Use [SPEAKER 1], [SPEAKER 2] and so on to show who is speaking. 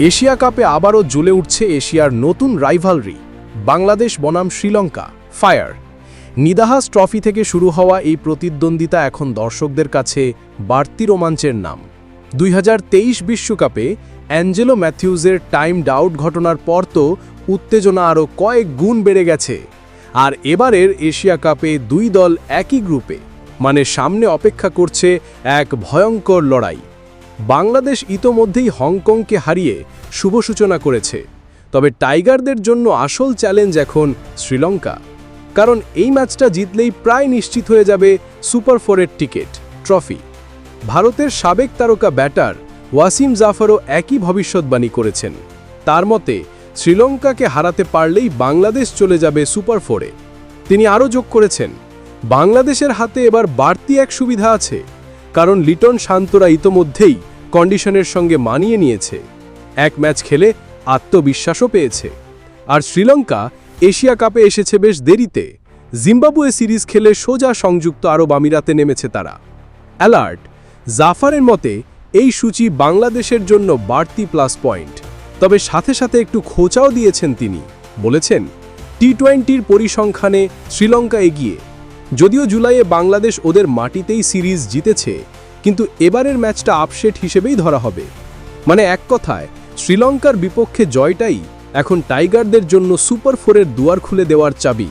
[SPEAKER 1] Asia কাপে আবারও জ্বলে উঠছে এশিয়ার নতুন রাইভালরি, বাংলাদেশ বনাম শ্রীলঙ্কা, ফায়ার। নিদাহাস ট্রফি থেকে শুরু হওয়া এই প্রতিদ্বন্দ্বিতা এখন দর্শকদের কাছে বাড়তি রোমাঞ্চের নাম। দুই বিশ্বকাপে অ্যাঞ্জেলো ম্যাথিউজের টাইম ডাউট ঘটনার পর তো উত্তেজনা আরও কয়েক গুণ বেড়ে গেছে। আর এবারের এশিয়া কাপে দুই দল একই গ্রুপে মানে সামনে অপেক্ষা করছে এক ভয়ঙ্কর লড়াই। বাংলাদেশ ইতোমধ্যেই হংকংকে হারিয়ে শুভ সূচনা করেছে। তবে টাইগারদের জন্য আসল চ্যালেঞ্জ এখন শ্রীলঙ্কা। কারণ এই ম্যাচটা জিতলেই প্রায় নিশ্চিত হয়ে যাবে সুপার ফোরের টিকিট, ট্রফি। ভারতের সাবেক তারকা ব্যাটার ওয়াসিম জাফরও একই ভবিষ্যৎবাণী করেছেন। তার মতে, শ্রীলঙ্কাকে হারাতে পারলেই বাংলাদেশ চলে যাবে সুপার ফোরে। তিনি আরও যোগ করেছেন, বাংলাদেশের হাতে এবার বাড়তি এক সুবিধা আছে। কারণ লিটন শান্তরা ইতোমধ্যেই কন্ডিশনের সঙ্গে মানিয়ে নিয়েছে। এক ম্যাচ খেলে আত্মবিশ্বাসও পেয়েছে। আর শ্রীলঙ্কা এশিয়া কাপে এসেছে বেশ দেরিতে। জিম্বাবুয়ে সিরিজ খেলে সোজা সংযুক্ত আরব আমিরাতে নেমেছে তারা। অ্যালার্ট, জাফারের মতে, এই সূচি বাংলাদেশের জন্য বাড়তি প্লাস পয়েন্ট। তবে সাথে সাথে একটু খোঁচাও দিয়েছেন তিনি। বলেছেন টি টোয়েন্টির পরিসংখ্যানে শ্রীলঙ্কা এগিয়ে। যদিও জুলাইয়ে বাংলাদেশ ওদের মাটিতেই সিরিজ জিতেছে কিন্তু এবারের ম্যাচটা আপসেট হিসেবেই ধরা হবে। মানে এক কথায়, শ্রীলঙ্কার বিপক্ষে জয়টাই এখন টাইগারদের জন্য সুপার ফোরের দুয়ার খুলে দেওয়ার চাবি।